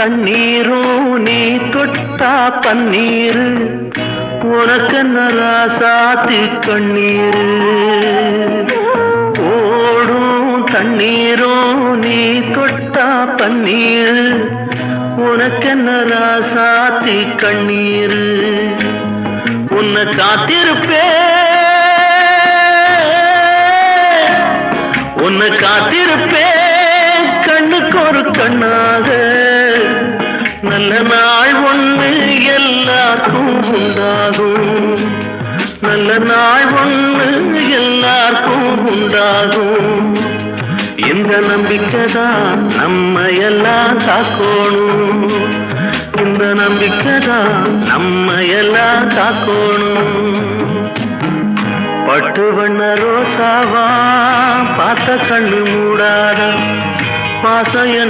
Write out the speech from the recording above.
தண்ணீரும் நீ தொட்டா பன்னீர். உனக்கு நராசாத்து கண்ணீர். ஓடும் தண்ணீரும் நீ தொட்டா பன்னீர். உனக்கு நராசாத்து கண்ணீர். உன்னை காத்திருப்பே. உன்னை காத்திருப்பே. கண்ணுக்கு ஒரு கண்ணாக. நல்ல நாள் ஒன்று எல்லாருக்கும் உண்டாகும். நல்ல நாள் ஒன்று எல்லாருக்கும் உண்டாகும். இந்த நம்பிக்கை தான் நம்ம எல்லாம் காக்கணும் இந்த நம்பிக்கை தான் நம்ம எல்லாம் காக்கணும் பட்டு வண்ண ரோசாவா பார்த்த கண்ணு மூடாத? பாசம்